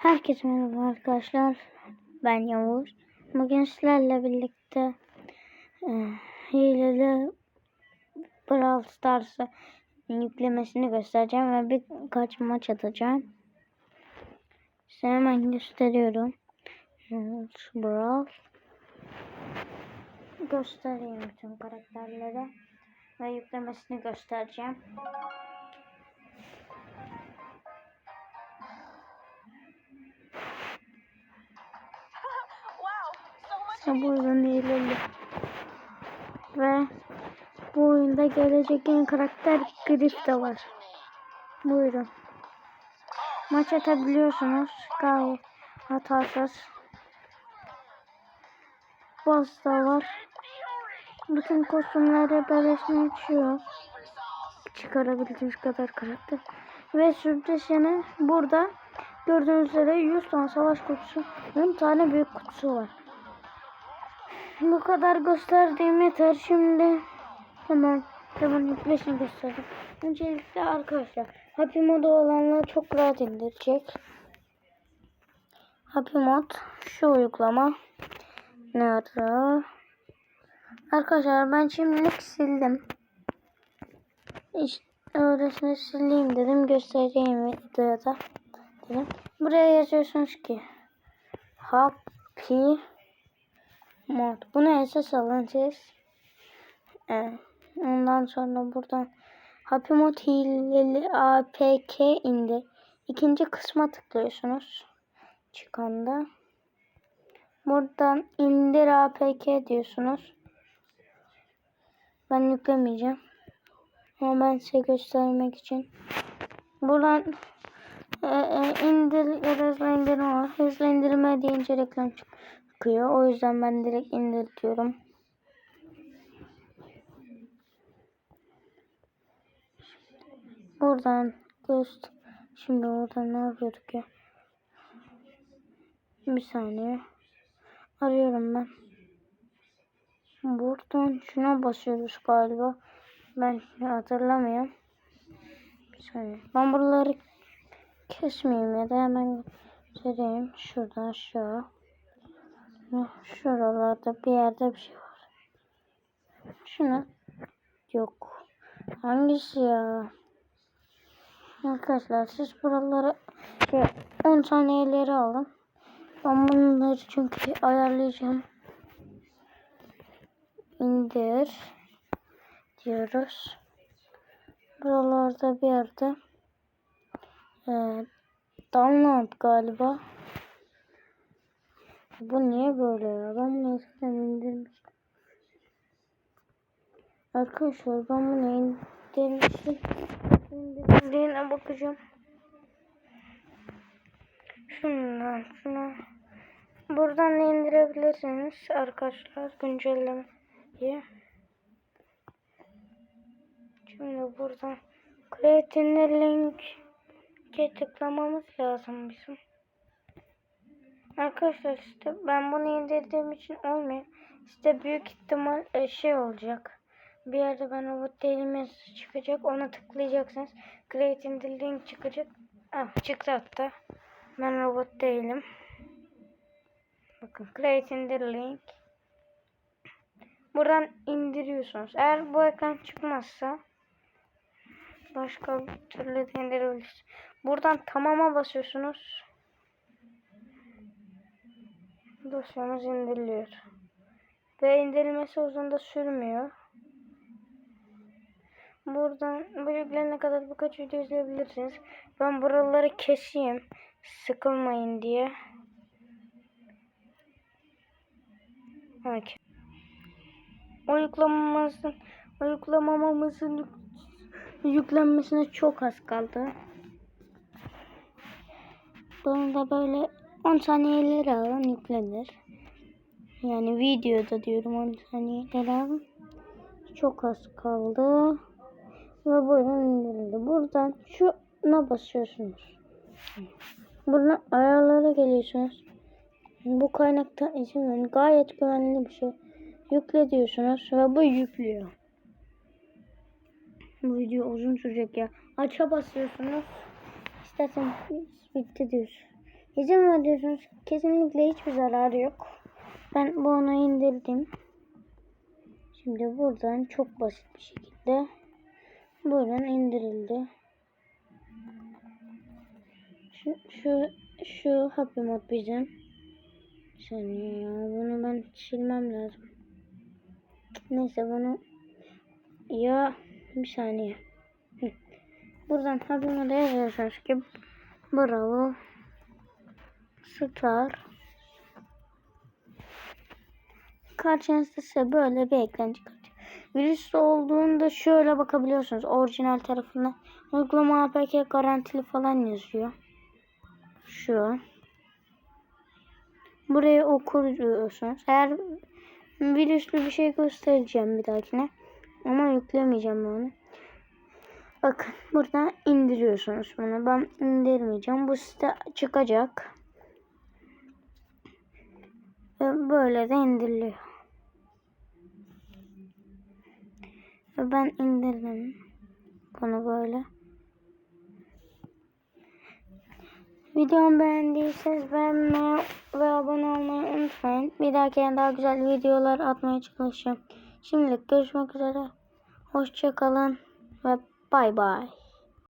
Herkese merhaba arkadaşlar. Ben Yavuz. Bugün sizlerle birlikte e, hileli Brawl Stars'ı yüklemesini göstereceğim ve birkaç maç atacağım. Size hemen gösteriyorum. Evet, Brawl. Göstereyim bütün karakterleri ve yüklemesini göstereceğim. İşte bu oyun hileli. Ve bu oyunda gelecek en karakter Grif de var. Buyurun. Maç atabiliyorsunuz. Gayet hatasız. Boss da var. Bütün kostümleri beleşine düşüyor. Çıkarabildiğiniz kadar karakter. Ve sürpriz yanı burada gördüğünüz üzere 100 tane savaş kutusu 10 tane büyük kutusu var. Bu kadar gösterdiğim yeter. Şimdi hemen hemen yükleşini göstereyim. Öncelikle arkadaşlar Happy modu olanlar çok rahat indirecek. Happy mod şu uygulama. Nerede? Arkadaşlar ben şimdilik sildim. İşte öylesine sileyim dedim. Göstereyim videoda. Dedim. Buraya yazıyorsunuz ki Happy mod. Bunu esas alın siz. Evet. Ondan sonra buradan Happy Mod hileli APK indi. İkinci kısma tıklıyorsunuz. Çıkanda. Buradan indir APK diyorsunuz. Ben yüklemeyeceğim. Ama ben size göstermek için. Buradan e, e, indir ya da hızlı indirme var. Hızlı indirme deyince reklam çıkıyor. O yüzden ben direkt indir diyorum. Buradan göst. Şimdi oradan ne yapıyorduk ya? Bir saniye. Arıyorum ben. Buradan şuna basıyoruz galiba. Ben hatırlamıyorum. Bir saniye. Ben buraları kesmeyeyim ya da hemen göstereyim. Şuradan aşağı. Şuralarda bir yerde bir şey var. Şuna. Yok. Hangisi ya? Arkadaşlar siz buraları şey, 10 saniyeleri alın. Ben bunları çünkü ayarlayacağım. İndir diyoruz. Buralarda bir yerde e, download galiba. Bu niye böyle ya? Ben bunu eskiden indirmiştim. Arkadaşlar ben bunu indirmiştim. İndirildiğine bakacağım. Şundan şuna. Buradan indirebilirsiniz arkadaşlar güncellemeyi. Şimdi buradan Creatine'e linke tıklamamız lazım bizim. Arkadaşlar işte ben bunu indirdiğim için olmuyor. İşte büyük ihtimal e, şey olacak. Bir yerde ben robot değilimiz çıkacak. Ona tıklayacaksınız. Create in the link çıkacak. Ah çıktı hatta. Ben robot değilim. Bakın create in the link. Buradan indiriyorsunuz. Eğer bu ekran çıkmazsa başka bir türlü indirebilirsiniz. Buradan tamama basıyorsunuz. Dosyamız indiriliyor. Ve indirilmesi uzun da sürmüyor. Buradan bu yüklenene kadar birkaç video izleyebilirsiniz. Ben buraları keseyim. Sıkılmayın diye. Evet. Uygulamamızın uygulamamamızın yüklenmesine çok az kaldı. Bunu da böyle 10 saniyeleri alın yüklenir. Yani videoda diyorum 10 saniyeleri alın. Çok az kaldı. Ve buyurun indirildi. Buradan şuna basıyorsunuz. Buradan ayarlara geliyorsunuz. Bu kaynakta izin verin. Gayet güvenli bir şey. Yükle diyorsunuz ve bu yüklüyor. Bu video uzun sürecek ya. Aça basıyorsunuz. İsterseniz bitti diyorsunuz. İzin veriyorsunuz. Kesinlikle hiçbir zararı yok. Ben bunu indirdim. Şimdi buradan çok basit bir şekilde buradan indirildi. Şu şu şu happy mod bizim. Saniye ya bunu ben silmem lazım. Neyse bunu ya bir saniye. Buradan happy mod'a yazıyorsunuz ki bravo star karşınızda size böyle bir ekran çıkacak. Virüs olduğunda şöyle bakabiliyorsunuz orijinal tarafına. Uygulama APK garantili falan yazıyor. Şu. Buraya okur diyorsunuz. Eğer virüslü bir şey göstereceğim bir dahakine. Ama yüklemeyeceğim bunu. Bakın burada indiriyorsunuz bunu. Ben indirmeyeceğim. Bu site çıkacak. Böyle de indiriliyor. Ben indirdim. Bunu böyle. Videomu beğendiyseniz beğenmeyi ve abone olmayı unutmayın. Bir dahaki daha güzel videolar atmaya çalışacağım. Şimdilik görüşmek üzere. Hoşçakalın ve bay bay.